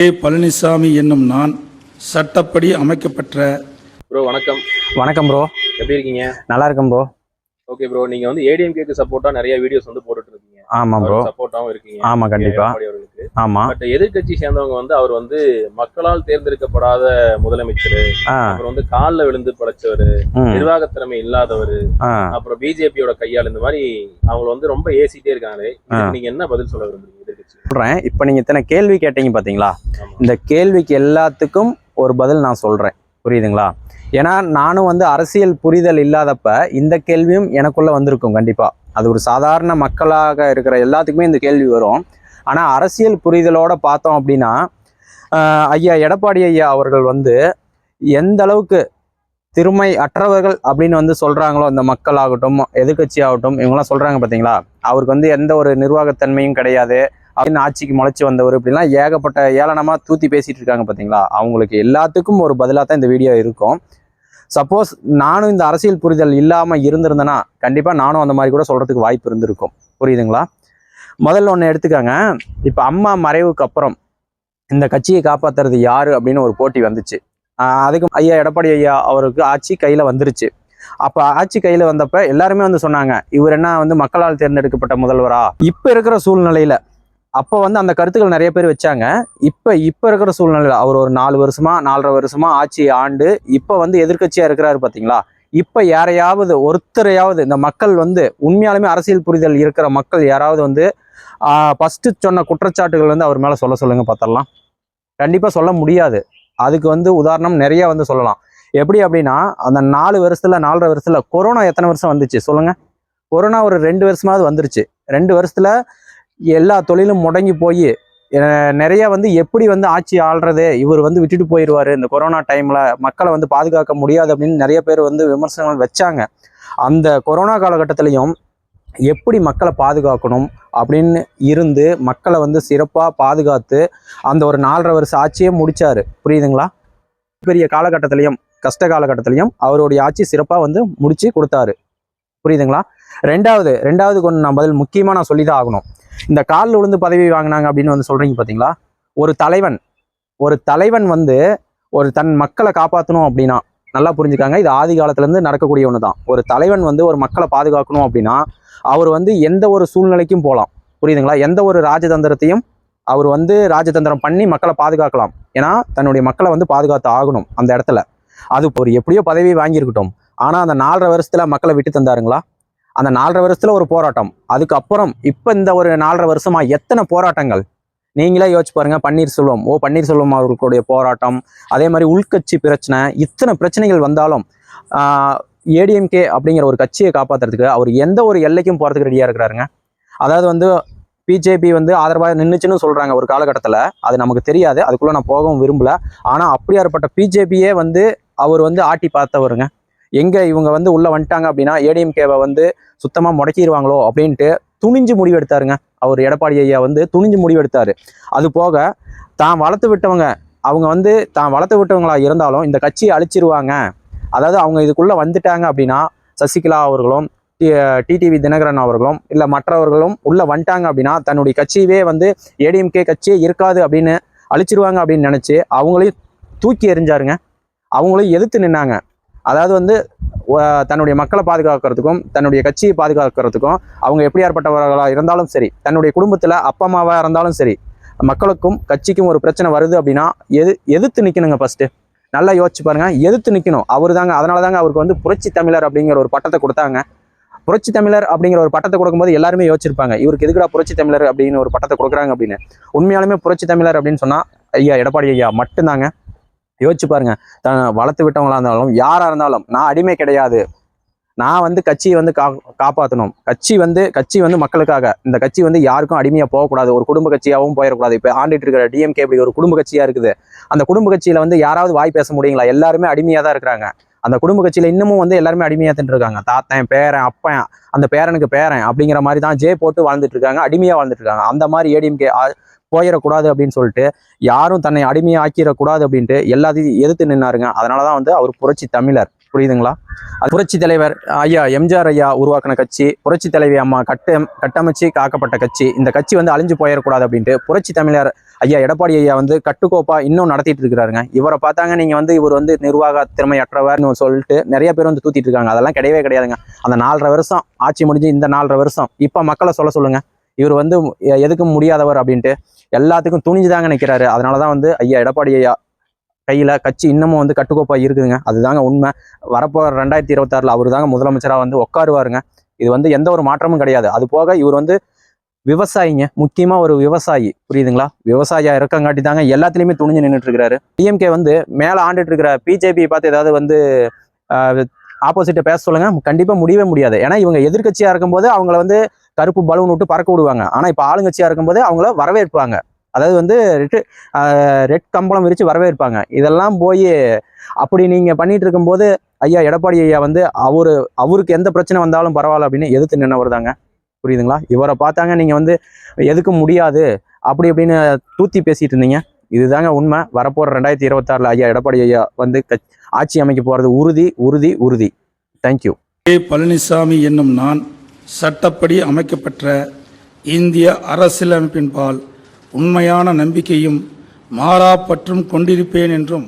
ஏ பழனிசாமி என்னும் நான் சட்டப்படி அமைக்கப்பட்ட ப்ரோ வணக்கம். வணக்கம் ப்ரோ. எப்படி இருக்கீங்க? நல்லா இருக்கேன் ப்ரோ. ஓகே ப்ரோ நீங்க வந்து ஏடிஎம்கேக்கு சப்போர்ட்டா நிறைய வீடியோஸ் வந்து போட்டுட்டு இருக்கீங்க ஆமாம் ப்ரோ சப்போர்ட்டாவும் இருக்கீங்க. ஆமா கண்டிப்பா. அவர்களுக்கு. ஆமா. பட் எதிர்க்கட்சி சேர்ந்தவங்க வந்து அவர் வந்து மக்களால் தேர்ந்தெடுக்கப்படாத முதலமைச்சர் அப்புறம் வந்து காலில் விழுந்து படைச்சவர் ம். நிர்வாகத் திறமை இல்லாதவர் அப்புறம் பிஜேபியோட கையால் இந்த மாதிரி அவங்க வந்து ரொம்ப ஏசிட்டே இருக்காங்க நீங்க என்ன பதில் சொல்ல விரும்புறீங்க? சொல்றேன். இப்போ நீங்க இத்தனை கேள்வி கேட்டீங்க பாத்தீங்களா? ஆமா. இந்த கேள்விக்கு எல்லாத்துக்கும் ஒரு பதில் நான் சொல்றேன். புரியுதுங்களா? ஏன்னா நானும் வந்து அரசியல் புரிதல் இல்லாதப்ப இந்த கேள்வியும் எனக்குள்ள வந்திருக்கும் கண்டிப்பா. அது ஒரு சாதாரண மக்களாக இருக்கிற எல்லாத்துக்குமே இந்த கேள்வி வரும். ஆனா அரசியல் புரிதலோட பார்த்தோம் அப்படின்னா ஐயா எடப்பாடி ஐயா அவர்கள் வந்து எந்த அளவுக்கு திறமை அற்றவர்கள் அப்படின்னு வந்து சொல்றாங்களோ இந்த மக்கள் ஆகட்டும் எதிர்க்கட்சி ஆகட்டும் இவங்கெல்லாம் சொல்றாங்க பாத்தீங்களா? அவருக்கு வந்து எந்த ஒரு நிர்வாகத்தன்மையும் கிடையாது. அப்படின்னு ஆட்சிக்கு முளைச்சி வந்தவர் இப்படிலாம் ஏகப்பட்ட ஏளனமா தூத்தி பேசிட்டு இருக்காங்க பாத்தீங்களா? அவங்களுக்கு எல்லாத்துக்கும் ஒரு பதிலாக தான் இந்த வீடியோ இருக்கும். சப்போஸ் நானும் இந்த அரசியல் புரிதல் இல்லாம இருந்திருந்தேன்னா கண்டிப்பா நானும் அந்த மாதிரி கூட சொல்றதுக்கு வாய்ப்பு இருந்திருக்கும். புரியுதுங்களா? முதல்ல ஒன்று எடுத்துக்காங்க. இப்போ அம்மா மறைவுக்கு அப்புறம் இந்த கட்சியை காப்பாத்துறது யாரு அப்படின்னு ஒரு போட்டி வந்துச்சு. அதுக்கு ஐயா எடப்பாடி ஐயா அவருக்கு ஆட்சி கையில வந்துருச்சு. அப்ப ஆட்சி கையில் வந்தப்ப எல்லாருமே வந்து சொன்னாங்க இவர் என்ன வந்து மக்களால் தேர்ந்தெடுக்கப்பட்ட முதல்வரா? இப்போ இருக்கிற சூழ்நிலையில அப்போ வந்து அந்த கருத்துக்கள் நிறைய பேர் வச்சாங்க. இப்போ இப்போ இருக்கிற சூழ்நிலையில் அவர் ஒரு நாலு வருஷமா நாலரை வருஷமா ஆட்சி ஆண்டு இப்போ வந்து எதிர்கட்சியாக இருக்கிறாரு பார்த்தீங்களா இப்போ யாரையாவது ஒருத்தரையாவது இந்த மக்கள் வந்து உண்மையாலுமே அரசியல் புரிதல் இருக்கிற மக்கள் யாராவது வந்து ஃபஸ்ட்டு சொன்ன குற்றச்சாட்டுகள் வந்து அவர் மேலே சொல்ல சொல்லுங்கள் பார்த்தரலாம் கண்டிப்பாக சொல்ல முடியாது. அதுக்கு வந்து உதாரணம் நிறையா வந்து சொல்லலாம். எப்படி அப்படின்னா அந்த நாலு வருஷத்தில் நாலரை வருஷத்தில் கொரோனா எத்தனை வருஷம் வந்துச்சு? சொல்லுங்கள் கொரோனா ஒரு ரெண்டு வருஷமாவது வந்துருச்சு. ரெண்டு வருஷத்தில் எல்லா தொழிலும் முடங்கி போய் நிறைய வந்து எப்படி வந்து ஆட்சி ஆள்றது இவர் வந்து விட்டுட்டு போயிடுவார் இந்த கொரோனா டைமில் மக்களை வந்து பாதுகாக்க முடியாது அப்படின்னு நிறைய பேர் வந்து விமர்சனங்கள் வச்சாங்க. அந்த கொரோனா காலகட்டத்திலையும் எப்படி மக்களை பாதுகாக்கணும் அப்படின்னு இருந்து மக்களை வந்து சிறப்பாக பாதுகாத்து அந்த ஒரு நாலரை வருஷம் ஆட்சியே முடித்தார் புரியுதுங்களா? பெரிய காலகட்டத்திலையும் கஷ்ட காலகட்டத்திலையும் அவருடைய ஆட்சி சிறப்பாக வந்து முடித்து கொடுத்தாரு. புரியுதுங்களா? ரெண்டாவது ரெண்டாவது கொண்டு நான் பதில் முக்கியமாக நான் சொல்லி தான் ஆகணும். இந்த காலில் விழுந்து பதவி வாங்கினாங்க அப்படின்னு வந்து சொல்கிறீங்க பார்த்தீங்களா ஒரு தலைவன் ஒரு தலைவன் வந்து ஒரு தன் மக்களை காப்பாற்றணும் அப்படின்னா நல்லா புரிஞ்சுக்காங்க. இது ஆதி காலத்துலேருந்து நடக்கக்கூடிய ஒன்று தான் ஒரு தலைவன் வந்து ஒரு மக்களை பாதுகாக்கணும் அப்படின்னா அவர் வந்து எந்த ஒரு சூழ்நிலைக்கும் போகலாம். புரியுதுங்களா? எந்த ஒரு ராஜதந்திரத்தையும் அவர் வந்து ராஜதந்திரம் பண்ணி மக்களை பாதுகாக்கலாம். ஏன்னா தன்னுடைய மக்களை வந்து பாதுகாத்து ஆகணும் அந்த இடத்துல. அது ஒரு எப்படியோ பதவி வாங்கியிருக்கட்டும். ஆனால் அந்த நாலரை வருஷத்தில் மக்களை விட்டு தந்தாருங்களா? அந்த நாலரை வருஷத்தில் ஒரு போராட்டம். அதுக்கப்புறம் இப்போ இந்த ஒரு நாலரை வருஷமாக எத்தனை போராட்டங்கள்? நீங்களே யோசிச்சு பாருங்க பன்னீர்செல்வம். ஓ பன்னீர்செல்வம் அவர்களுடைய போராட்டம் அதே மாதிரி உள்கட்சி பிரச்சனை இத்தனை பிரச்சனைகள் வந்தாலும் ஏடிஎம்கே அப்படிங்கிற ஒரு கட்சியை காப்பாத்துறதுக்கு அவர் எந்த ஒரு எல்லைக்கும் போகிறதுக்கு ரெடியாக இருக்கிறாருங்க? அதாவது வந்து பிஜேபி வந்து ஆதரவாக நின்றுச்சுன்னு சொல்கிறாங்க ஒரு காலகட்டத்தில். அது நமக்கு தெரியாது. அதுக்குள்ளே நான் போகவும் விரும்பல. ஆனால் அப்படியாற்பட்ட பிஜேபியே வந்து அவர் வந்து ஆட்டி பார்த்தவருங்க. எங்கே இவங்க வந்து உள்ளே வந்துட்டாங்க அப்படின்னா ஏடிஎம்கேவை வந்து சுத்தமாக முடக்கிடுவாங்களோ அப்படின்ட்டு துணிஞ்சு முடிவெடுத்தாருங்க. அவர் எடப்பாடி ஐயா வந்து துணிஞ்சு முடிவெடுத்தாரு. அது போக தான் வளர்த்து விட்டவங்க அவங்க வந்து தான் வளர்த்து விட்டவங்களா இருந்தாலும் இந்த கட்சியை அழிச்சிருவாங்க. அதாவது அவங்க இதுக்குள்ளே வந்துட்டாங்க அப்படின்னா சசிகலா அவர்களும் டிடிவி தினகரன் அவர்களும் இல்லை மற்றவர்களும் உள்ளே வந்துட்டாங்க அப்படின்னா தன்னுடைய கட்சியவே வந்து ஏடிஎம்கே கட்சியே இருக்காது அப்படின்னு அழிச்சிருவாங்க அப்படின்னு நினச்சி அவங்களையும் தூக்கி எறிஞ்சாருங்க. அவங்களையும் எதிர்த்து நின்னாங்க. அதாவது வந்து தன்னுடைய மக்களை பாதுகாக்கிறதுக்கும் தன்னுடைய கட்சியை பாதுகாக்கிறதுக்கும் அவங்க எப்படியாற்பட்டவர்களாக இருந்தாலும் சரி தன்னுடைய குடும்பத்தில் அப்பா அம்மாவாக இருந்தாலும் சரி மக்களுக்கும் கட்சிக்கும் ஒரு பிரச்சனை வருது அப்படின்னா எது எதிர்த்து நிற்கணுங்க ஃபஸ்ட்டு நல்லா யோசிச்சு பாருங்கள் எதிர்த்து நிற்கணும் அவர் தாங்க அதனால தாங்க அவருக்கு வந்து புரட்சி தமிழர் அப்படிங்கிற ஒரு பட்டத்தை கொடுத்தாங்க. புரட்சி தமிழர் அப்படிங்கிற ஒரு பட்டத்தை கொடுக்கும்போது எல்லாருமே யோசிச்சிருப்பாங்க இவருக்கு எதுக்குடா புரட்சி தமிழர் அப்படின்னு ஒரு பட்டத்தை கொடுக்குறாங்க அப்படின்னு. உண்மையாலுமே புரட்சி தமிழர் அப்படின்னு சொன்னால் ஐயா எடப்பாடி ஐயா மட்டும்தாங்க. யோசிச்சு பாருங்க. தான் வளர்த்து விட்டவங்களா இருந்தாலும் யாரா இருந்தாலும் நான் அடிமை கிடையாது. நான் வந்து கட்சியை வந்து கா காப்பாற்றணும் கட்சி வந்து கட்சி வந்து மக்களுக்காக. இந்த கட்சி வந்து யாருக்கும் அடிமையாக போகக்கூடாது. ஒரு குடும்ப கட்சியாகவும் போயிடக்கூடாது. இப்போ ஆண்டிட்டு இருக்கிற டிஎம்கே இப்படி ஒரு குடும்ப கட்சியாக இருக்குது. அந்த குடும்ப கட்சியில் வந்து யாராவது வாய் பேச முடியுங்களா? எல்லாருமே அடிமையாக தான் இருக்கிறாங்க. அந்த குடும்ப கட்சியில் இன்னமும் வந்து எல்லாருமே அடிமையாக தின்ட்டு இருக்காங்க. தாத்தன் பேரன் அப்பன் அந்த பேரனுக்கு பேரன் அப்படிங்கிற மாதிரி தான் ஜே போட்டு வாழ்ந்துட்டு இருக்காங்க. அடிமையாக வாழ்ந்துட்டு இருக்காங்க. அந்த மாதிரி ஏடிஎம்கே போயிடக்கூடாது அப்படின்னு சொல்லிட்டு யாரும் தன்னை அடிமையாக்கிடக்கூடாது அப்படின்ட்டு எல்லாத்தையும் எதிர்த்து நின்னாருங்க. அதனாலதான் வந்து அவர் புரட்சி தமிழர். புரியுதுங்களா? அது புரட்சி தலைவர் ஐயா எம்ஜிஆர் ஐயா உருவாக்கின கட்சி புரட்சி தலைவி அம்மா கட்டம் கட்டமைச்சு காக்கப்பட்ட கட்சி. இந்த கட்சி வந்து அழிஞ்சு போயிடக்கூடாது அப்படின்ட்டு புரட்சி தமிழர் ஐயா எடப்பாடி ஐயா வந்து கட்டுக்கோப்பா இன்னும் நடத்திட்டு இருக்கிறாருங்க. இவரை பார்த்தாங்க நீங்க வந்து இவர் வந்து நிர்வாக திறமையற்றவர்னு சொல்லிட்டு நிறைய பேர் வந்து தூத்திட்டு இருக்காங்க. அதெல்லாம் கிடையவே கிடையாதுங்க. அந்த நாலரை வருஷம் ஆட்சி முடிஞ்சு இந்த நாலரை வருஷம். இப்ப மக்களை சொல்ல சொல்லுங்க. இவர் வந்து எதுக்கும் முடியாதவர் அப்படின்ட்டு எல்லாத்துக்கும் துணிஞ்சுதாங்க நிற்கிறாரு அதனால தான் வந்து ஐயா எடப்பாடி ஐயா கையில் கட்சி இன்னமும் வந்து கட்டுக்கோப்பாக இருக்குதுங்க. அதுதாங்க உண்மை. வரப்போகிற ரெண்டாயிரத்தி இருபத்தாறில் அவர் தாங்க முதலமைச்சராக வந்து உட்காருவாருங்க இது வந்து எந்த ஒரு மாற்றமும் கிடையாது. அது போக இவர் வந்து விவசாயிங்க. முக்கியமாக ஒரு விவசாயி. புரியுதுங்களா? விவசாயியாக இருக்கங்காட்டி தாங்க எல்லாத்துலேயுமே துணிஞ்சு நின்றுட்டு இருக்கிறாரு டிஎம்கே வந்து மேலே ஆண்டுட்டு இருக்கிற பிஜேபி பார்த்து ஏதாவது வந்து ஆப்போசிட்டை பேச சொல்லுங்க. கண்டிப்பாக முடியவே முடியாது. ஏன்னா இவங்க எதிர்க்கட்சியாக இருக்கும்போது அவங்கள வந்து கருப்பு பலூன் விட்டு பறக்க விடுவாங்க. ஆனால் இப்போ ஆளுங்கட்சியாக இருக்கும்போது அவங்கள வரவேற்பாங்க. அதாவது வந்து ரெட்டு ரெட் கம்பளம் விரித்து வரவேற்பாங்க. இதெல்லாம் போய் அப்படி நீங்கள் பண்ணிட்டு இருக்கும்போது ஐயா எடப்பாடி ஐயா வந்து அவர் அவருக்கு எந்த பிரச்சனை வந்தாலும் பரவாயில்ல அப்படின்னு எதிர்த்து நின்னவர் தாங்க. புரியுதுங்களா? இவரை பார்த்தாங்க நீங்கள் வந்து எதுக்கு முடியாது. அப்படி அப்படின்னு தூத்தி பேசிட்டு இருந்தீங்க. இதுதாங்க உண்மை. வரப்போகிற ரெண்டாயிரத்தி இருபத்தாறில் ஐயா எடப்பாடி ஐயா வந்து ஆட்சி அமைக்க போகிறது உறுதி உறுதி உறுதி. தேங்க்யூ ஏ பழனிசாமி என்னும் நான் சட்டப்படி அமைக்கப்பெற்ற இந்திய அரசியலமைப்பின்பால் உண்மையான நம்பிக்கையும் மாறாப்பற்றும் கொண்டிருப்பேன் என்றும்